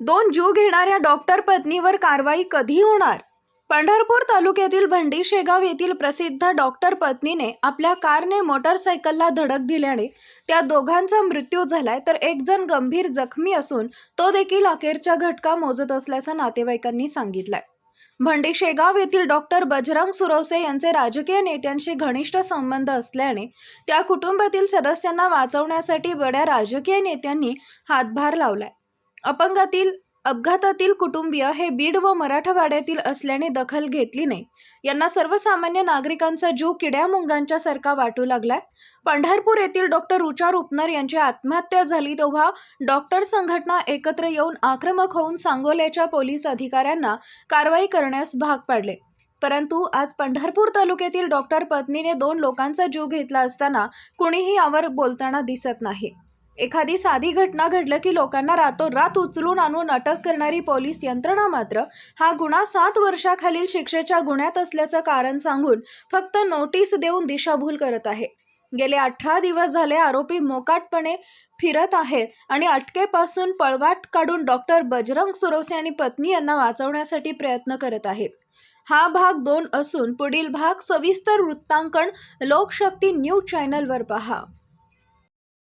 दोन जीव घेणाऱ्या डॉक्टर पत्नीवर कारवाई कधी होणार? पंढरपूर तालुक्यातील भंडी शेगाव येथील प्रसिद्ध डॉक्टर पत्नीने आपल्या कारने मोटरसायकलला धडक दिल्याने त्या दोघांचा मृत्यू झालाय तर एक जण गंभीर जखमी असून तो देखील अखेरच्या घटका मोजत असल्याचं नातेवाईकांनी सांगितलंय. भंडी शेगाव येथील डॉक्टर बजरंग सुरवसे यांचे राजकीय नेत्यांशी घनिष्ठ संबंध असल्याने त्या कुटुंबातील सदस्यांना वाचवण्यासाठी बड्या राजकीय नेत्यांनी हातभार लावलाय. अपंगातील अपघातातील कुटुंबीय हे बीड व मराठवाड्यातील असल्याने दखल घेतली नाही. यांना सर्वसामान्य नागरिकांचा जीव किड्या मुंगांच्या सारखा वाटू लागलाय. पंढरपूर येथील डॉक्टर रुचा रुपनर यांची आत्महत्या झाली तेव्हा डॉक्टर संघटना एकत्र येऊन आक्रमक होऊन सांगोल्याच्या पोलीस अधिकाऱ्यांना कारवाई करण्यास भाग पाडले. परंतु आज पंढरपूर तालुक्यातील डॉक्टर पत्नीने दोन लोकांचा जीव घेतला असताना कुणीही यावर बोलताना दिसत नाही. एखादी साधी घटना घडलं की लोकांना रातोरात उचलून आणून अटक करणारी पोलीस यंत्रणा मात्र हा गुन्हा सात वर्षाखालील शिक्षेच्या गुन्ह्यात असल्याचं कारण सांगून फक्त नोटीस देऊन दिशाभूल करत आहे. गेले अठरा दिवस झाले आरोपी मोकाटपणे फिरत आहेत आणि अटकेपासून पळवाट काढून डॉक्टर बजरंग सुरवसे आणि पत्नी यांना वाचवण्यासाठी प्रयत्न करत आहेत. हा भाग दोन असून पुढील भाग सविस्तर वृत्तांकन लोकशक्ती न्यूज चॅनलवर पहा.